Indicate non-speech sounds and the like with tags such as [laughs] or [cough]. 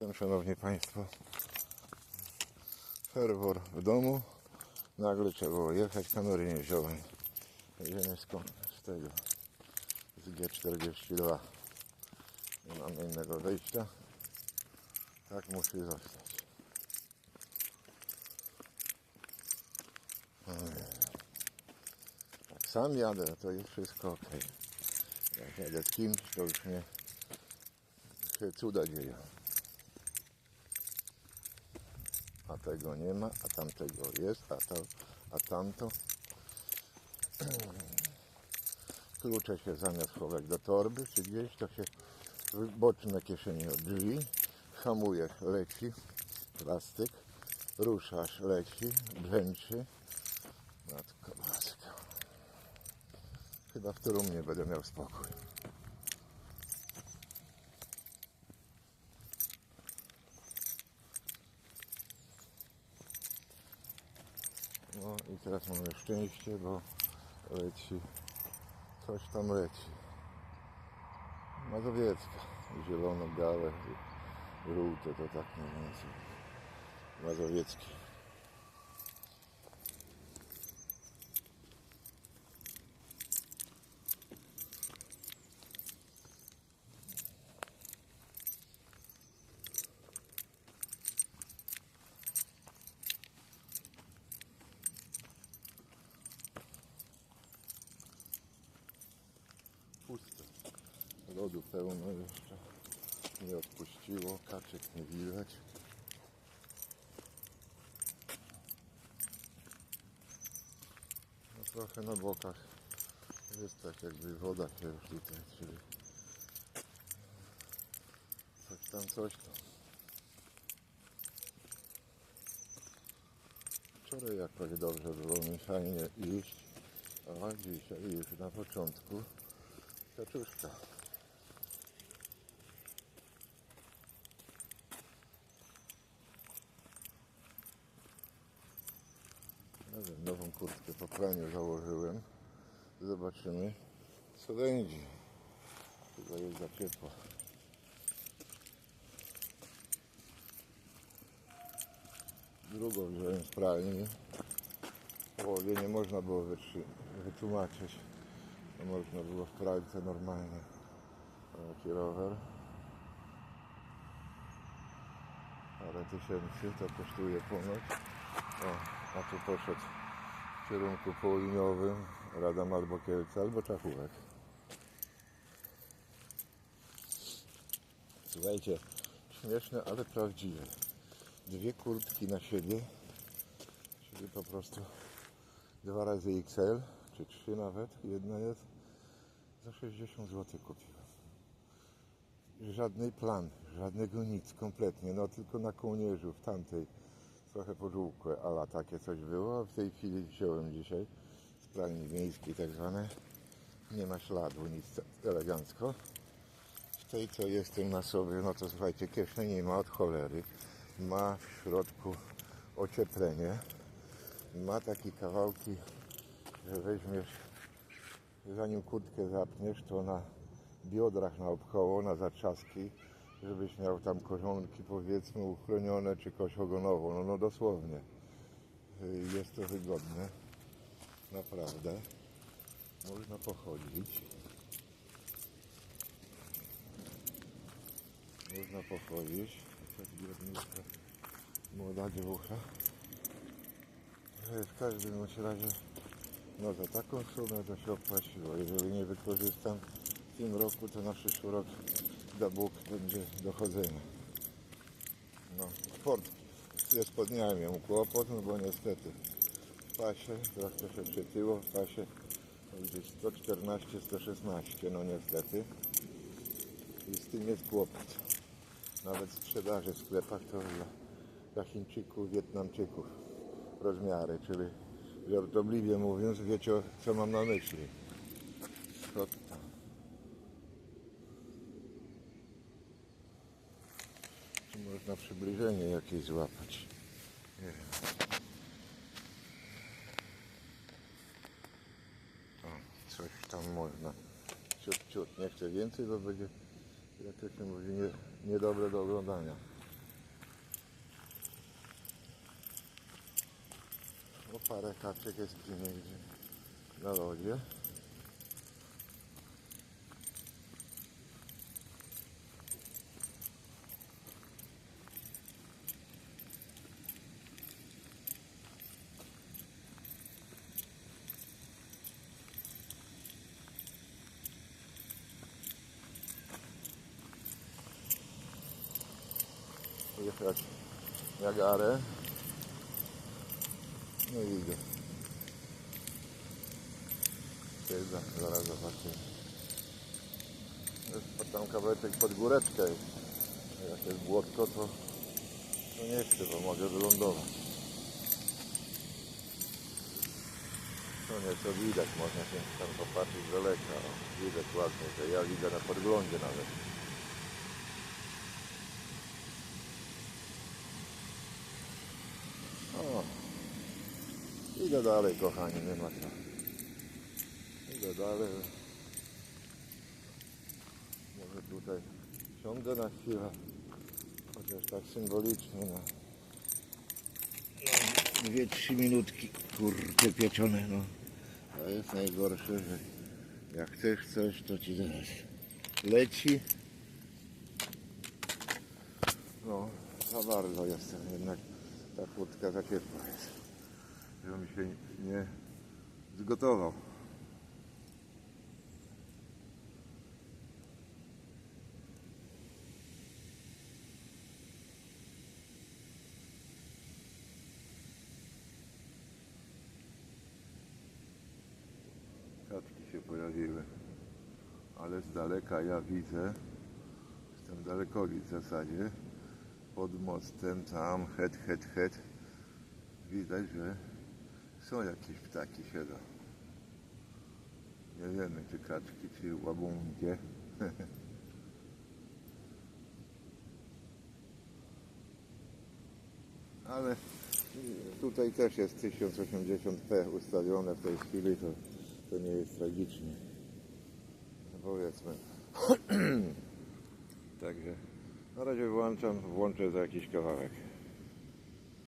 Witam, Szanowni Państwo. Ferwor w domu. Nagle trzeba było jechać, kamery nie wziąłem. Jedziemy? Z tego. Z G42. Nie mamy innego wyjścia. Tak musi zostać. Jak sam jadę, to jest wszystko ok. Jak jadę z kimś, to już nie się cuda dzieją. a tego nie ma, a tamtego jest, a, to, a tamto. [clears throat] Klucze się zamiast chować do torby czy gdzieś, to się w boczne kieszenie od drzwi, hamujesz, leci, plastyk, ruszasz, leci, brzęczy. Matko boska. Chyba w trumnie będę miał spokój. No i teraz mamy szczęście, bo leci, coś tam leci. Mazowiecka, zielono-białe, żółte to tak mniej więcej. Mazowiecki. Puste. Lodu pełno jeszcze. Nie odpuściło, kaczek nie widać. No trochę na bokach jest tak jakby woda się już tutaj, czyli coś tam, coś tam. Wczoraj jakoś dobrze było mi fajnie iść, a dzisiaj już na początku kaczuszka. Nie wiem, nową kurtkę po praniu założyłem. Zobaczymy, co będzie. Chyba jest za ciepło. Drugą wziąłem z pralni. Połowie nie można było wytłumaczyć. To można było w pralce normalnie. Taki rower. Parę tysięcy to kosztuje ponoć. O, a tu poszedł w kierunku południowym. Radam albo Kielce, albo Czachówek. Słuchajcie, śmieszne, ale prawdziwe. Dwie kurtki na siebie, czyli po prostu dwa razy XL, czy trzy nawet, jedna jest, za 60 zł kupiłem. Żadnej plan, żadnego nic, kompletnie, no tylko na kołnierzu, w tamtej. Trochę pożółkłe, ale takie coś było, w tej chwili wziąłem dzisiaj z pralni miejskiej tak zwane, nie ma śladu, nic elegancko. W tej co jestem na sobie, no to słuchajcie, kieszeni ma od cholery, ma w środku ocieplenie, ma takie kawałki, że weźmiesz, zanim kurtkę zapniesz, to na biodrach naokoło, na zatrzaski, żebyś miał tam korzonki powiedzmy uchronione, czy kość ogonową, no, no dosłownie. Y, Jest to wygodne, naprawdę. Można pochodzić. Można pochodzić. Młoda dziewucha. E, W każdym razie, no za taką sumę to się opłaciło. Jeżeli nie wykorzystam w tym roku, to na przyszły rok da Bóg będzie dochodzenia. No, sport ze spodniami miałem kłopot, no bo niestety w pasie, trochę się przytyło, w pasie gdzieś 114, 116, no niestety. I z tym jest kłopot. Nawet sprzedaży w sklepach to dla, dla Chińczyków, Wietnamczyków rozmiary, czyli żartobliwie mówiąc, wiecie co mam na myśli. Tam? Czy można przybliżenie jakieś złapać? Nie wiem. O, coś tam można. Ciut, ciut. Nie chcę więcej, bo będzie, jak to się mówi, nie, niedobre do oglądania. Bo parę kaczek jest przy niej gdzie na lodzie. Jechać Niagarę. No i idę. Siedzę, zaraz zobaczymy. Jest tam kawałeczek pod góreczkę Jak jest błotko, to, to nie chcę, bo mogę wylądować. To nieco widać, można się tam popatrzeć z daleka. Widać ładnie, że ja widzę na podglądzie nawet. O, idę dalej, kochani, nie ma co. Idę dalej. Może tutaj siądę na chwilę, chociaż tak symbolicznie na, dwie, trzy minutki, kurczę pieczone, no. To jest najgorsze, że jak chcesz coś, to ci zaraz leci. No, za bardzo jestem jednak ta kurtka za ciepła jest, żebym się nie zgotował. Kaczki się pojawiły, ale z daleka ja widzę, jestem dalekolic w zasadzie, pod mostem tam, het, het, het, widać, że są jakieś ptaki siedzą. Nie wiemy, czy kaczki, czy łabunkie. [laughs] Ale tutaj też jest 1080p ustawione w tej chwili, to, to nie jest tragicznie. Powiedzmy. [clears throat] Także na razie włączam, włączę za jakiś kawałek.